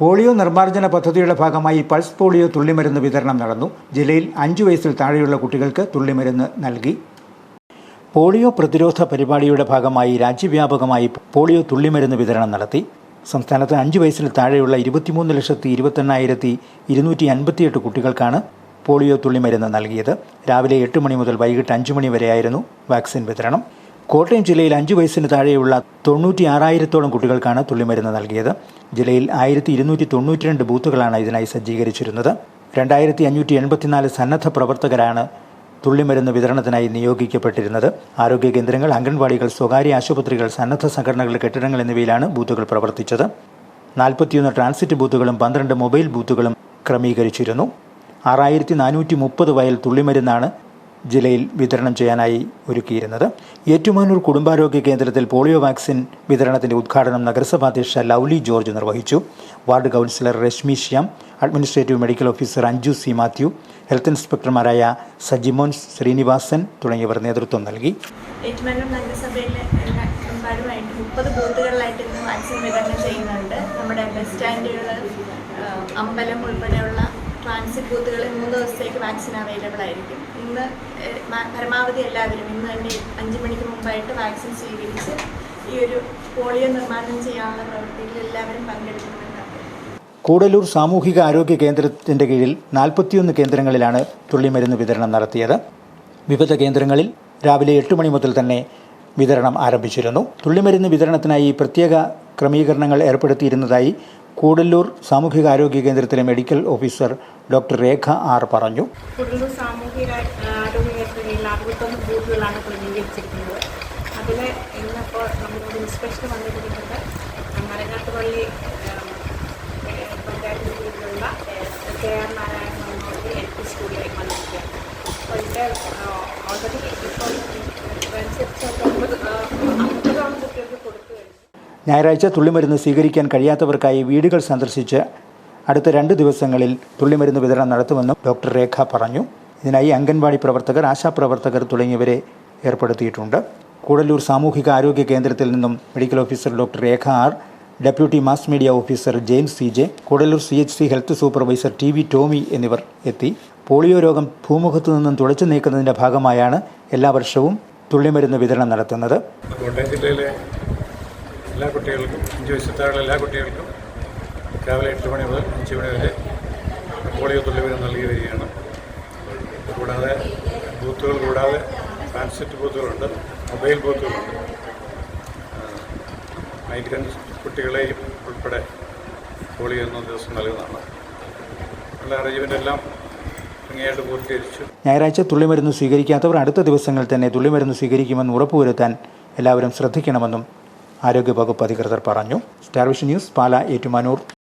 Polio നിർമ്മാർജന പദ്ധതിയുടെ ഭാഗമായി pulse polio തുള്ളിമരുന്ന് വിതരണം നടന്നു. ജില്ലയിൽ അഞ്ചു വയസ്സിൽ താഴെയുള്ള കുട്ടികൾക്ക് തുള്ളിമരുന്ന് നൽകി. പോളിയോ പ്രതിരോധ പരിപാടിയുടെ ഭാഗമായി രാജ്യവ്യാപകമായി പോളിയോ തുള്ളിമരുന്ന് വിതരണം നടത്തി. സംസ്ഥാനത്ത് അഞ്ച് വയസ്സിൽ താഴെയുള്ള ഇരുപത്തിമൂന്ന് ലക്ഷത്തി ഇരുപത്തെണ്ണായിരത്തി ഇരുന്നൂറ്റി അൻപത്തിയെട്ട് കുട്ടികൾക്കാണ് പോളിയോ തുള്ളിമരുന്ന് നൽകിയത്. രാവിലെ എട്ട് മണി മുതൽ വൈകിട്ട് അഞ്ച് മണി വരെയായിരുന്നു വാക്സിൻ വിതരണം. കോട്ടയം ജില്ലയിൽ അഞ്ചു വയസ്സിന് താഴെയുള്ള തൊണ്ണൂറ്റി ആറായിരത്തോളം കുട്ടികൾക്കാണ് തുള്ളിമരുന്ന് നൽകിയത്. ജില്ലയിൽ ആയിരത്തി ഇരുന്നൂറ്റി തൊണ്ണൂറ്റി രണ്ട് ബൂത്തുകളാണ് ഇതിനായി സജ്ജീകരിച്ചിരുന്നത്. രണ്ടായിരത്തി അഞ്ഞൂറ്റി എൺപത്തിനാല് സന്നദ്ധ പ്രവർത്തകരാണ് തുള്ളിമരുന്ന് വിതരണത്തിനായി നിയോഗിക്കപ്പെട്ടിരുന്നത്. ആരോഗ്യ കേന്ദ്രങ്ങൾ അംഗൻവാടികൾ സ്വകാര്യ ആശുപത്രികൾ സന്നദ്ധ സംഘടനകൾ കെട്ടിടങ്ങൾ എന്നിവയിലാണ് ബൂത്തുകൾ പ്രവർത്തിച്ചത്. നാൽപ്പത്തിയൊന്ന് ട്രാൻസിറ്റ് ബൂത്തുകളും പന്ത്രണ്ട് മൊബൈൽ ബൂത്തുകളും ക്രമീകരിച്ചിരുന്നു. ആറായിരത്തി നാനൂറ്റി മുപ്പത് വയൽ തുള്ളിമരുന്നാണ് ജില്ലയിൽ വിതരണം ചെയ്യാനായി ഒരുക്കിയിരുന്നത്. ഏറ്റുമാനൂർ കുടുംബാരോഗ്യ കേന്ദ്രത്തിൽ പോളിയോ വാക്സിൻ വിതരണത്തിന്റെ ഉദ്ഘാടനം നഗരസഭാധ്യക്ഷ ലൗലി ജോർജ് നിർവഹിച്ചു. Ward councillor Reshmi Shyam administrative medical officer Anju C Mathew health ഇൻസ്പെക്ടർമാരായ Sajimon Srinivasan തുടങ്ങിയവർ നേതൃത്വം നൽകി. ഏറ്റുമാനൂർ നഗരസഭയിലെ ബൂത്തുകളിലായിട്ട് ഇന്ന് വാക്സിൻ വിതരണം ചെയ്യുന്നുണ്ട്. നമ്മുടെ ബസ് സ്റ്റാൻഡുകൾ അമ്പലം ഉൾപ്പെടെയുള്ള ട്രാൻസിറ്റ് ബൂത്തുകളിൽ മൂന്ന് ദിവസത്തേക്ക് വാക്സിൻ അവൈലബിൾ ആയിരിക്കും. ഇന്ന് പരമാവധി എല്ലാവരും ഇന്ന് തന്നെ അഞ്ച് മണിക്ക് മുമ്പായിട്ട് വാക്സിൻ സ്വീകരിച്ച് ഈ ഒരു പോളിയോ നിർമ്മാർജനം ചെയ്യാനുള്ള പ്രവൃത്തിയിൽ എല്ലാവരും പങ്കെടുക്കുന്നുണ്ട് കൂടലൂർ സാമൂഹിക ആരോഗ്യ കേന്ദ്രത്തിന്റെ കീഴിൽ നാൽപ്പത്തിയൊന്ന് കേന്ദ്രങ്ങളിലാണ് തുള്ളിമരുന്ന് വിതരണം നടത്തിയത്. വിവിധ കേന്ദ്രങ്ങളിൽ രാവിലെ എട്ട് മണി മുതൽ തന്നെ വിതരണം ആരംഭിച്ചിരുന്നു. തുള്ളിമരുന്ന് വിതരണത്തിനായി പ്രത്യേക ക്രമീകരണങ്ങൾ ഏർപ്പെടുത്തിയിരുന്നതായി കൂടല്ലൂർ സാമൂഹിക ആരോഗ്യ കേന്ദ്രത്തിലെ medical officer doctor Rekha R പറഞ്ഞു. കൂടല്ലൂർ സാമൂഹിക ആരോഗ്യ കേന്ദ്രങ്ങളിൽ അറുപത്തൊന്ന് ബൂത്തുകളാണ് ക്രമീകരിച്ചിരിക്കുന്നത് അതിൽ ഇന്നിപ്പോൾ നമ്മുടെ ഇൻസ്പെക്ഷൻ വന്നിരിക്കുന്നത് മരങ്ങാട്ടുപള്ളി പഞ്ചായത്ത് കീഴിലുള്ള K R Narayana L P സ്കൂളിലേക്ക് വന്നിരിക്കുകയാണ്. അപ്പോൾ ഓൾറെഡി ഇപ്പോൾ ഞായറാഴ്ച തുള്ളിമരുന്ന് സ്വീകരിക്കാൻ കഴിയാത്തവർക്കായി വീടുകൾ സന്ദർശിച്ച് അടുത്ത രണ്ട് ദിവസങ്ങളിൽ തുള്ളിമരുന്ന് വിതരണം നടത്തുമെന്നും ഡോക്ടർ രേഖ പറഞ്ഞു. ഇതിനായി അംഗൻവാടി പ്രവർത്തകർ ആശാപ്രവർത്തകർ തുടങ്ങിയവരെ ഏർപ്പെടുത്തിയിട്ടുണ്ട്. കൂടല്ലൂർ സാമൂഹിക ആരോഗ്യ കേന്ദ്രത്തിൽ നിന്നും medical officer doctor Rekha R deputy mass media officer James C J Koodallur C H C health supervisor T V Tomy എന്നിവർ എത്തി. പോളിയോ രോഗം ഭൂമുഖത്തു നിന്നും തുടച്ചു നീക്കുന്നതിന്റെ ഭാഗമായാണ് എല്ലാ വർഷവും തുള്ളിമരുന്ന് വിതരണം നടത്തുന്നത്. എല്ലാ കുട്ടികൾക്കും അഞ്ച് വയസ്സിൽ താഴെയുള്ള എല്ലാ കുട്ടികൾക്കും രാവിലെ എട്ട് മണി മുതൽ അഞ്ച് മണി വരെ പോളിയോ തുള്ളിവരും നൽകി വരികയാണ്. കൂടാതെ ബൂത്തുകൾ കൂടാതെ ട്രാൻസിറ്റ് ബൂത്തുകളുണ്ട് മൊബൈൽ ബൂത്തുകളുണ്ട്. മൈഗ്രൻസ് കുട്ടികളെയും ഉൾപ്പെടെ പോളിയോ എന്ന ദിവസം നൽകുന്നതാണ്. ഉള്ള അറേഞ്ച്മെന്റ് എല്ലാം ഞായറാഴ്ച തുള്ളിമരുന്ന് സ്വീകരിക്കാത്തവർ അടുത്ത ദിവസങ്ങളിൽ തന്നെ തുള്ളിമരുന്ന് സ്വീകരിക്കുമെന്ന് ഉറപ്പുവരുത്താൻ എല്ലാവരും ശ്രദ്ധിക്കണമെന്നും ആരോഗ്യവകുപ്പ് അധികൃതർ പറഞ്ഞു. Starvision news Pala Ettumanoor.